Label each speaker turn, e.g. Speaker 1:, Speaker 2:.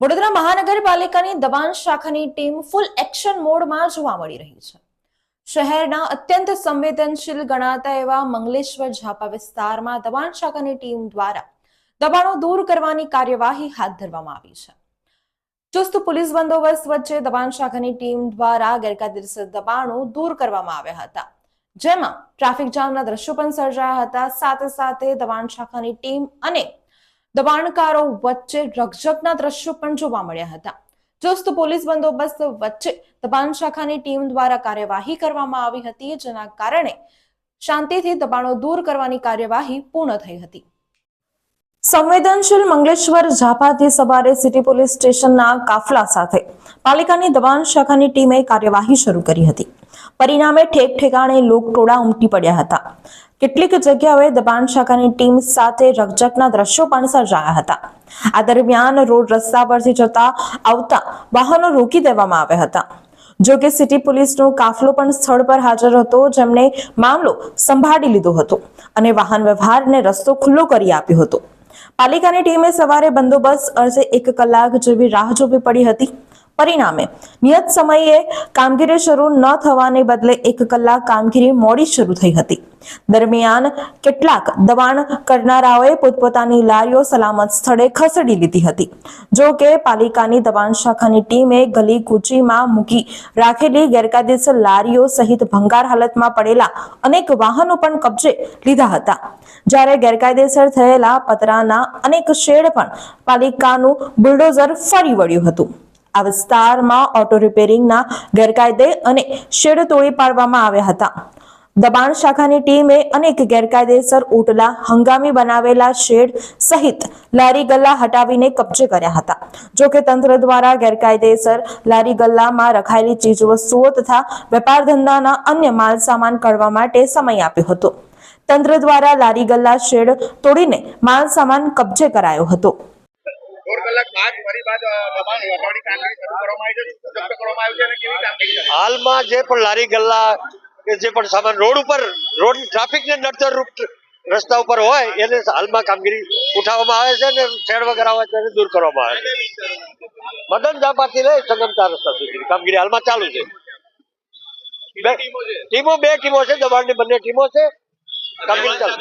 Speaker 1: વડોદરા મહાનગરપાલિકાની દબાણ શાખાની ટીમ ફૂલ એક્શન મોડમાં જોવા મળી રહી છે. શહેરના અત્યંત સંવેદનશીલ ગણાતા એવા મંગલેશ્વર ઝાપા વિસ્તારમાં દબાણ શાખાની ટીમ દ્વારા દબાણો દૂર કરવાની કાર્યવાહી હાથ ધરવામાં આવી છે. ચુસ્ત પોલીસ બંદોબસ્ત વચ્ચે દબાણ શાખાની ટીમ દ્વારા ગેરકાયદેસર દબાણો દૂર કરવામાં આવ્યા હતા. જેમાં ટ્રાફિક જામના દ્રશ્યો પણ સર્જાયા હતા. સાથે સાથે દબાણ શાખાની ટીમ અને દબાણકારો વચ્ચે રક્ષકના દ્રશ્યો પણ જોવા મળ્યા હતા. ચુસ્ત પોલીસ બંદોબસ્ત વચ્ચે દબાણ શાખાની ટીમ દ્વારા કાર્યવાહી કરવામાં આવી હતી, જેના કારણે શાંતિથી દબાણો દૂર કરવાની કાર્યવાહી પૂર્ણ થઈ હતી. સંવેદનશીલ મંગલેશ્વર ઝાપાથી સવારે સિટી પોલીસ સ્ટેશનના કાફલા સાથે પાલિકાની દબાણ શાખાની ટીમે કાર્યવાહી શરૂ કરી હતી. પરિણામે ઠેક ઠેકાણે લોકટોળા ઉમટી પડ્યા હતા. કેટલીક જગ્યાએ દબાણ શાખાની ટીમ સાથે રકઝકના દ્રશ્યો પણ સર્જાયા હતા. આ દરમિયાન રોડ રસ્તા પરથી જતા આવતા વાહનો રોકી દેવામાં આવ્યા હતા. જો કે સિટી પોલીસનો કાફલો પણ સ્થળ પર હાજર હતો, જેમણે મામલો સંભાળી લીધો હતો અને વાહન વ્યવહારને રસ્તો ખુલ્લો કરી આપ્યો હતો. પાલિકાની ટીમે સવારે બંદોબસ્ત અર્થે એક કલાક જેવી રાહ જોવી પડી હતી. પરિણામે નિયત સમયે કામગીરી શરૂ ન થવાને બદલે એક કલાક કામગીરી મોડી શરૂ થઈ હતી. દરમિયાન કેટલાક દબાણ કરનારાઓએ પોતપોતાની લારીઓ સલામત સ્થળે ખસેડી લીધી હતી. જો કે પાલિકાની દબાણ શાખાની ટીમે ગલી કૂચીમાં મૂકી રાખેલી ગેરકાયદેસર લારીઓ સહિત ભંગાર હાલતમાં પડેલા અનેક વાહનો પણ કબજે લીધા હતા. જ્યારે ગેરકાયદેસર થયેલા પતરાના અનેક શેડ પણ પાલિકાનું બુલડોઝર ફરી વળ્યું હતું. આ વિસ્તારમાં ઓટો રિપેરિંગના ગેરકાયદે અને શેડ તોડી પાડવામાં આવ્યા હતા. દબાણ શાખાની ટીમે અનેક ગેરકાયદેસર ઓટલા હંગામી બનાવેલા શેડ સહિત લારી ગલ્લા હટાવીને કબજે કર્યા હતા. જો કે તંત્ર દ્વારા ગેરકાયદેસર લારી ગલ્લામાં રખાયેલી ચીજવસ્તુઓ તથા વેપાર ધંધાના અન્ય માલ સામાન કરવા માટે સમય આપ્યો હતો. તંત્ર દ્વારા લારી ગલ્લા શેડ તોડીને માલ સામાન કબજે કરાયો હતો.
Speaker 2: હાલમાં જે પણ લારી ગલ્લા કે જે પણ સામાન રોડ ઉપર રોડ ટ્રાફિકને નડતર રૂપ રસ્તા ઉપર હોય એને હાલમાં કામગીરી ઉઠાવવામાં આવે છે અને ફેર વગેરે હોય તેને દૂર કરવામાં આવે છે. મદન ઝાપાથી લઈ સંગમતા રસ્તા સુધી. કામગીરી હાલમાં ચાલુ છે. બે
Speaker 3: ટીમો છે?
Speaker 2: ટીમો બે ટીમો છે. દબાણની બંને ટીમો છે. કામગીરી ચાલુ.